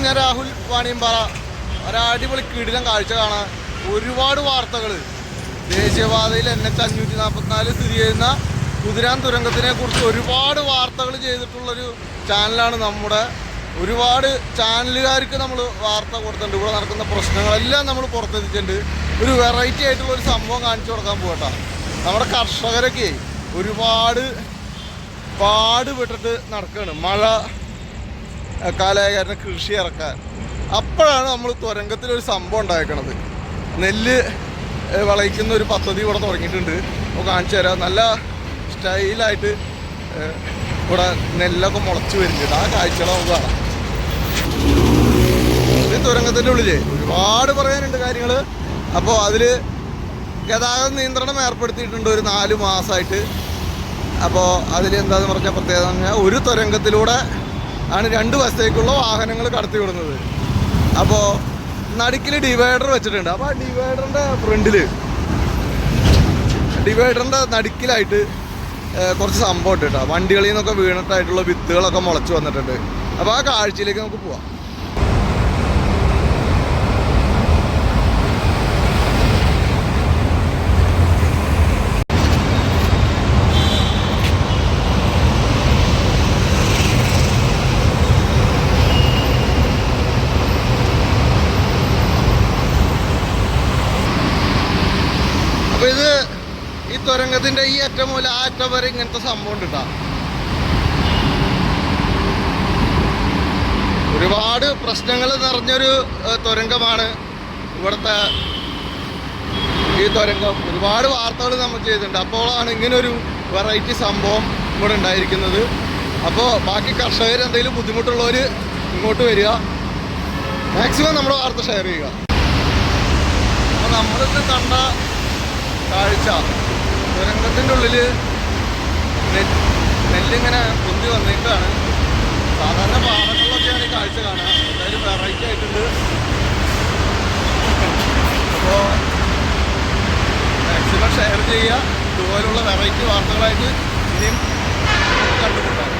ഞാൻ രാഹുൽ വാണിയമ്പാറ. ഒരടിപൊളി കിടിലം കാഴ്ച കാണാൻ ഒരുപാട് വാർത്തകൾ ദേശീയപാതയിൽ എൻ എച്ച് അഞ്ഞൂറ്റി നാൽപ്പത്തിനാല് സ്ഥിതി ചെയ്യുന്ന കുതിരാൻ തുരങ്കത്തിനെ കുറിച്ച് ഒരുപാട് വാർത്തകൾ ചെയ്തിട്ടുള്ളൊരു ചാനലാണ് നമ്മുടെ. ഒരുപാട് ചാനലുകാർക്ക് നമ്മൾ വാർത്ത കൊടുത്തിട്ടുണ്ട്. ഇവിടെ നടക്കുന്ന പ്രശ്നങ്ങളെല്ലാം നമ്മൾ പുറത്തെത്തിച്ചിട്ടുണ്ട്. ഒരു വെറൈറ്റി ആയിട്ടുള്ള ഒരു സംഭവം കാണിച്ചു കൊടുക്കാൻ പോകട്ടോ നമ്മുടെ കർഷകരൊക്കെ ഒരുപാട് പാടുപെട്ടിട്ട് നടക്കുകയാണ് മഴ കാലാകാരന് കൃഷി ഇറക്കാൻ. അപ്പോഴാണ് നമ്മൾ തുരങ്കത്തിലൊരു സംഭവം ഉണ്ടായേക്കണത്. നെല്ല് വളയിക്കുന്ന ഒരു പദ്ധതി ഇവിടെ തുടങ്ങിയിട്ടുണ്ട്. അപ്പോൾ കാണിച്ചു തരാം. നല്ല സ്റ്റൈലായിട്ട് ഇവിടെ നെല്ലൊക്കെ മുളച്ച് വരുന്നുണ്ട്. ആ കാഴ്ചകൾ നമുക്ക് കാണാം. തുരങ്കത്തിന്റെ ഉള്ളിലേ ഒരുപാട് പറയാനുണ്ട് കാര്യങ്ങൾ അപ്പോൾ അതിൽ ഗതാഗത നിയന്ത്രണം ഏർപ്പെടുത്തിയിട്ടുണ്ട് ഒരു നാല് മാസമായിട്ട് അപ്പോൾ അതിൽ എന്താണെന്ന് പറഞ്ഞാൽ പ്രത്യേകത പറഞ്ഞാൽ ഒരു തുരങ്കത്തിലൂടെ ആണ് രണ്ട് വശത്തേക്കുള്ള വാഹനങ്ങൾ കടത്തി വിടുന്നത് അപ്പോൾ നടുക്കിൽ ഡിവൈഡർ വെച്ചിട്ടുണ്ട്. അപ്പോൾ ആ ഡിവൈഡറിന്റെ ഫ്രണ്ടിൽ ഡിവൈഡറിന്റെ നടുക്കിലായിട്ട് കുറച്ച് സംഭവം ഉണ്ട് വണ്ടികളിൽ നിന്നൊക്കെ വീണിട്ടായിട്ടുള്ള വിത്തുകളൊക്കെ മുളച്ച് വന്നിട്ടുണ്ട്. അപ്പോൾ ആ കാഴ്ചയിലേക്ക് നമുക്ക് പോവാം. ഇത് ഈ തുരങ്കത്തിന്റെ ഈ അറ്റം മൂല ആ അറ്റം വരെ ഇങ്ങനത്തെ സംഭവം ഉണ്ട്. ഒരുപാട് പ്രശ്നങ്ങൾ നിറഞ്ഞൊരു തുരങ്കമാണ് ഇവിടുത്തെ ഈ തുരങ്കം. ഒരുപാട് വാർത്തകൾ നമ്മൾ ചെയ്തിട്ടുണ്ട്. അപ്പോഴാണ് ഇങ്ങനൊരു വെറൈറ്റി സംഭവം ഇവിടെ ഉണ്ടായിരിക്കുന്നത്. അപ്പോൾ ബാക്കി കർഷകർ എന്തെങ്കിലും ബുദ്ധിമുട്ടുള്ളവർ ഇങ്ങോട്ട് വരിക. മാക്സിമം നമ്മുടെ വാർത്ത ഷെയർ ചെയ്യുക. അപ്പോൾ നമ്മളിന്ന് കണ്ട കാഴ്ച. തുരങ്കത്തിന്റെ ഉള്ളിൽ നെല്ല് നെല്ലിങ്ങനെ പൊന്തി വന്നിട്ടാണ് സാധാരണ പാടങ്ങളിലൊക്കെയാണ് ഈ കാഴ്ച കാണുക. എന്തായാലും വെറൈറ്റി ആയിട്ടുണ്ട്. അപ്പോൾ മാക്സിമം ഷെയർ ചെയ്യുക. ഇതുപോലുള്ള വെറൈറ്റി വാർത്തകളായിട്ട് ഇനിയും കണ്ടുമുട്ടാം.